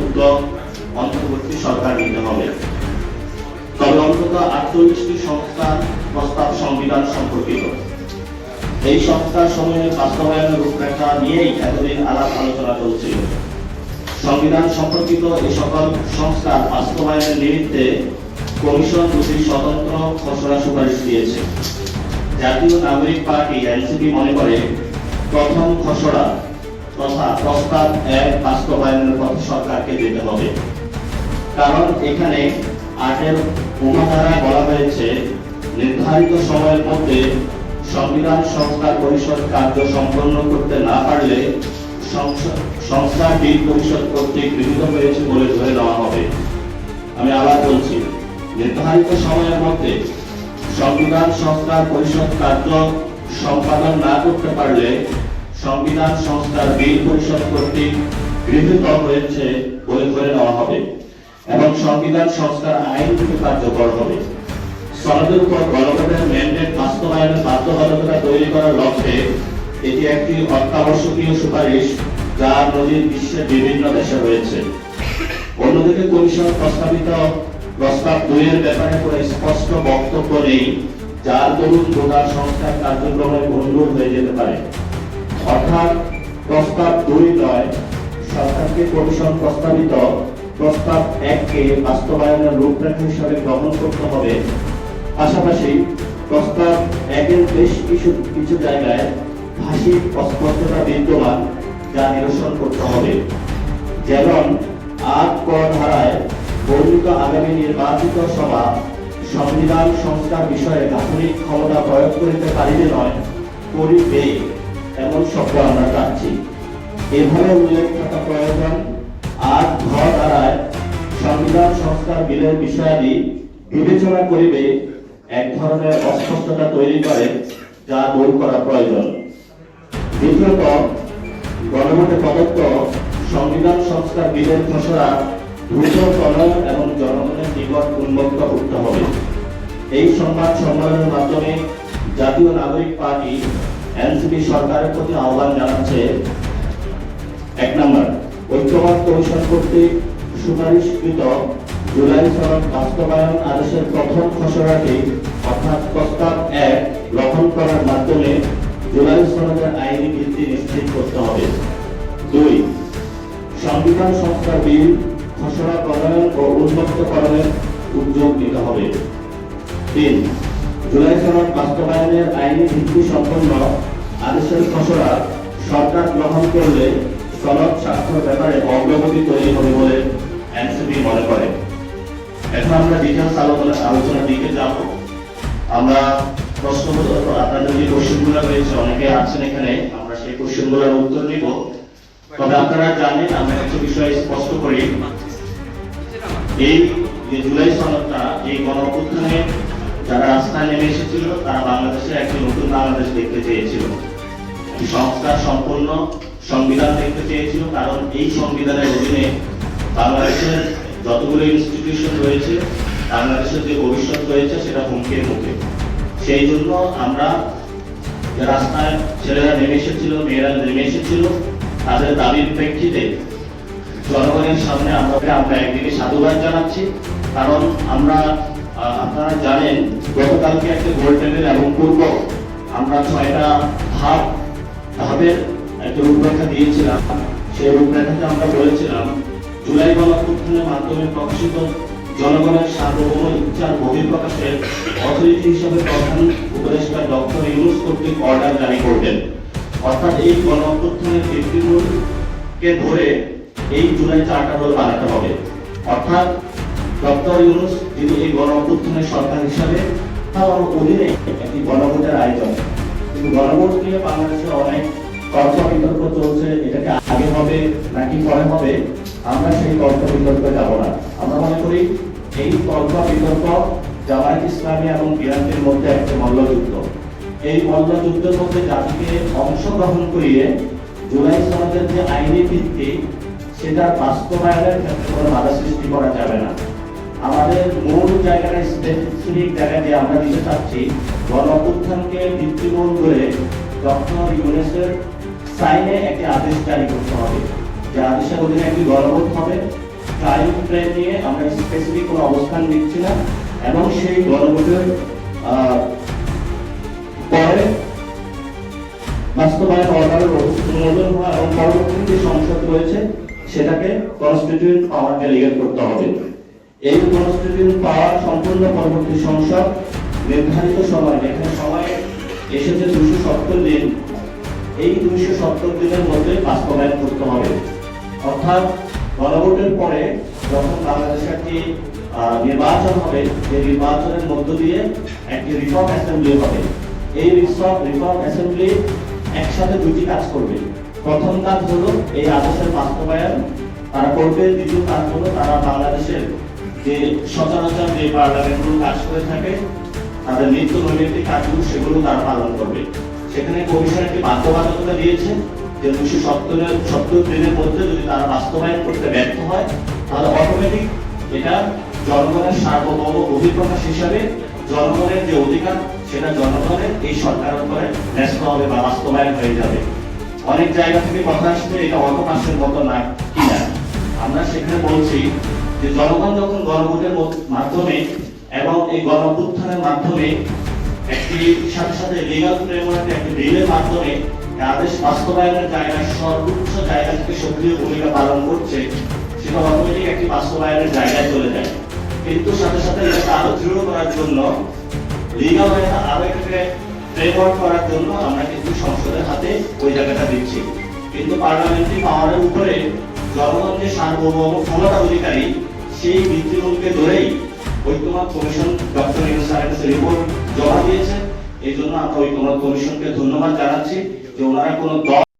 উদ্যোগ অন্তর্বর্তী সরকার নিতে হবে। তবে অন্তত আটচল্লিশটি সংস্থার প্রস্তাব সংবিধান সম্পর্কিত। এই সংস্থার সমূহের বাস্তবায়নের রূপরেখা নিয়েই এতদিন আলাপ আলোচনা চলছিল। সংবিধান সম্পর্কিত এই সকল সংস্কার বাস্তবায়নের নিমিত্তে কমিশন দুটি স্বতন্ত্র খসড়া সুপারিশ দিয়েছে। জাতীয় নাগরিক পার্টি, এনসিপি মনে করে, প্রথম খসড়া তথা প্রস্তাব এক বাস্তবায়নের পথে সরকারকে যেতে হবে। কারণ এখানে আটের উপধারা বলা হয়েছে, নির্ধারিত সময়ের মধ্যে সংবিধান সংস্কার পরিষদ কার্য সম্পন্ন করতে না পারলে সংস- সংস্কার বিল পরিষদ কর্তৃক গৃহীত হয়েছে বলে ধরে নেওয়া হবে। আমি আবার বলছি, নির্ধারিত সময়ের মধ্যে সংবিধান সংস্কার পরিষদ কার্য সম্পাদন না করতে পারলে সংবিধান সংস্কার বিল পরিষদ কর্তৃক গৃহীত হয়েছে বলে ধরে নেওয়া হবে এবং সংবিধান সংস্কার আইন থেকে কার্যকর হবে। উপর গণভোটের ম্যান্ডেট বাস্তবায়নের বাধ্যবাধকতা তৈরি করার লক্ষ্যে এটি একটি অত্যাবশ্যকীয় সুপারিশ যা নদীর বিশ্বের বিভিন্ন দেশে রয়েছে। অন্যদিকে কমিশন প্রস্তাবিত প্রস্তাব দুইয়ের ব্যাপারে কোনো স্পষ্ট বক্তব্য নেই, যার দরুন গোটা সংস্কার কার্যক্রমে ভঙ্গুর হয়ে যেতে পারে। অর্থাৎ প্রস্তাব দুই নয় সরকারকে কমিশন প্রস্তাবিত। প্রস্তাব এককে বাস্তবায়নের রূপরেখা হিসাবে গ্রহণ করতে হবে। পাশাপাশি প্রস্তাব একের বেশ কিছু কিছু জায়গায় ভাষিক অস্পষ্টতা বিদ্যমান যা নিরসন করতে হবে। যেমন, আট ক ধারায় বর্ণিত আগামী নির্বাচিত সভা সংবিধান সংস্কার বিষয়ে গাঠনিক ক্ষমতা প্রয়োগ করিতে পারিবে নয় করিবে এমন শব্দ আমরা চাচ্ছি এভাবে উল্লেখ থাকা প্রয়োজন। আট ঘ ধারায় সংবিধান সংস্কার বিলের বিষয়াদি বিবেচনা করিবে এক ধরনের অস্পষ্টতা তৈরি করে, যা দূর করা প্রয়োজন। দ্বিতীয়ত, গণভোটে প্রদত্ত সংবিধান সংস্কার বিলের খসড়া দ্রুত প্রণয়ন এবং জনগণের নিকট উন্মুক্ত করতে হবে। এই সংবাদ সম্মেলনের মাধ্যমে জাতীয় নাগরিক পার্টি এনসিপি সরকারের প্রতি আহ্বান জানাচ্ছে এক নম্বর, ঐক্যমত কমিশন কর্তৃক সুপারিশকৃত জুলাই সনদ বাস্তবায়ন আদেশের প্রথম খসড়াটি, অর্থাৎ প্রস্তাব এক গ্রহণ করার মাধ্যমে জুলাই সনদের আইনি ভিত্তি নিশ্চিত করতে হবে। দুই, সংবিধান সংস্কার বিল, খসড়া প্রণয়ন ও উন্মুক্তকরণের উদ্যোগ নিতে হবে। তিন জুলাই সনদ বাস্তবায়নের আইনি ভিত্তি সম্পন্ন আদেশের খসড়া সরকার গ্রহণ করলে সনদ স্বাক্ষর ব্যাপারে অগ্রগতি তৈরি হবে বলে এনসিপি মনে করে। এখন আমরা ডিটেলস আলোচনা আলোচনার দিকে যাব। আমরা প্রশ্ন আপনাদের যে কোশ্চেনগুলো রয়েছে, অনেকে আছেন এখানে, আমরা সেই কোশ্চেনগুলোর উত্তর নিব। তবে আপনারা জানেন, আমরা কিছু বিষয় স্পষ্ট করি। এই যে জুলাই সনদটা, এই গণ যারা রাস্তায় নেমে এসেছিল, তারা বাংলাদেশে একটি নতুন বাংলাদেশ দেখতে চেয়েছিল। সংস্কার সম্পন্ন সংবিধান দেখতে চেয়েছিল, কারণ এই সংবিধানের অধীনে বাংলাদেশের যতগুলো ইনস্টিটিউশন রয়েছে, বাংলাদেশের যে ভবিষ্যৎ রয়েছে, সেটা হুমকির মুখে। সেই জন্য আমরা রাস্তায় ছেলেরা নেমে এসেছিল, মেয়েরা নেমে এসেছিল, তাদের দাবির প্রেক্ষিতে জনগণের সামনে আমরা আমরা একদিকে সাধুবাদ জানাচ্ছি, কারণ আমরা আপনারা জানেন, গতকালকে একটা গোল্ড টেবিল এবং পূর্ব আমরা ছয়টা ধাপ ধাপের একটা রূপরেখা দিয়েছিলাম। সেই রূপরেখাতে আমরা বলেছিলাম, জুলাই গণঅভ্যুত্থানের মাধ্যমে প্রকাশিত জনগণের সার্বভৌম ইচ্ছার বহিঃপ্রকাশের অথরিটি হিসেবে প্রধান উপদেষ্টা ডক্টর ইউনুস কর্তৃক অর্ডার জারি করবেন। অর্থাৎ এই গণ অভ্যুত্থানের ভিত্তিমূলকে ধরে এই জুলাই চার্টার রোল বানাতে হবে। অর্থাৎ ডক্টর ইউনুস, যিনি এই গণ সরকার হিসাবে তার অধীনে একটি গণভোটের আয়োজন। কিন্তু গণভোট নিয়ে বাংলাদেশে অনেক তর্ক বিতর্ক চলছে এটাকে আগে হবে নাকি পরে হবে, আমরা সেই তর্ক বিতর্কে যাব না। আমরা মনে করি এই তর্ক বিতর্ক জামায়াত ইসলামী এবং বিরান্তির মধ্যে একটা মল্লযুদ্ধ। এই মল্লযুদ্ধের মধ্যে জাতিকে অংশগ্রহণ করিয়ে জুলাই সমাজের যে আইনি ভিত্তি সেটা বাস্তবায়নের ক্ষেত্রে কোনো বাধা সৃষ্টি করা যাবে না। আমাদের মূল স্পেসিফিক আমরা দিতে চাচ্ছি ভিত্তিমূল করে ডক্টর ইউনেসের সাইনে একটি আদেশ জারি করতে হবে। যে আদেশের অধীনে একটি হবে। টাইম ফ্রেম নিয়ে আমরা স্পেসিফিক কোনো অবস্থান না। এবং সেই আহ, পরে বাস্তবায়ন অনুমোদন হওয়া এবং পরবর্তী যে সংসদ রয়েছে সেটাকে কনস্টিটিউয়েন্ট পাওয়ার ডেলিগেট করতে হবে। এই কনস্টিটিউয়েন্ট পাওয়ার সম্পূর্ণ পরবর্তী সংসদ নির্ধারিত সময় এখানে সময় এসেছে দুশো সত্তর দিন। এই দুইশো সত্তর দিনের মধ্যে বাস্তবায়ন করতে হবে। অর্থাৎ গণভোটের পরে যখন বাংলাদেশে একটি নির্বাচন হবে এই নির্বাচনের মধ্য দিয়ে একটি রিফর্ম অ্যাসেম্বলি হবে। এই রিফর্ম রিফর্ম অ্যাসেম্বলি একসাথে দুটি কাজ করবে। প্রথম কাজ হলো এই আদেশের বাস্তবায়ন, তারা করবে। দ্বিতীয় কাজ হলো তারা বাংলাদেশের যে সচরাচর যে পার্লামেন্টগুলো কাজ করে থাকে, তাদের নিত্য নৈমিত্তিক কাজগুলো সেগুলো তারা পালন করবে। সেখানে কমিশন একটি বাধ্যবাধকতা দিয়েছে যে দুশো সত্তরের সত্তর দিনের মধ্যে যদি তারা বাস্তবায়ন করতে ব্যর্থ হয়, তাহলে অটোমেটিক এটা জনগণের সার্বভৌম অভিপ্রকাশ হিসাবে জনগণের যে অধিকার, সেটা জনগণের এই সরকারের উপরে ন্যস্ত হবে বা বাস্তবায়ন হয়ে যাবে। অনেক জায়গা থেকে কথা আসবে, এটা অটোপাসের মতো না কিনা আমরা সেখানে বলছি যে জনগণ যখন গণভোটের মাধ্যমে এবং এই গণঅভ্যুত্থানের মাধ্যমে একটি, সাথে সাথে লিগাল ফ্রেমওয়ার্কে একটি বিলের মাধ্যমে আদেশ বাস্তবায়নের জায়গায় সর্বোচ্চ জায়গা থেকে সক্রিয় ভূমিকা পালন করছে, সেটা অটোমেটিক একটি বাস্তবায়নের জায়গায় চলে যায়। কিন্তু সাথে সাথে আরও দৃঢ় করার জন্য লিগাল আরও এটাকে ফ্রেমওয়ার্ক করার জন্য আমরা কিন্তু সংসদের হাতে ওই জায়গাটা দিচ্ছি। কিন্তু পার্লামেন্টারি পাওয়ারের উপরে জনগণ যে সার্বভৌম ক্ষমতা অধিকারী সেই ভিত্তিমূলকে ধরেই ঐক্যমত কমিশন ডক্টর ইউনুস কাছে রিপোর্ট জমা দিয়েছে। এই জন্য আমরা ঐক্যমত কমিশনকে ধন্যবাদ জানাচ্ছি যে ওনারা কোনো দল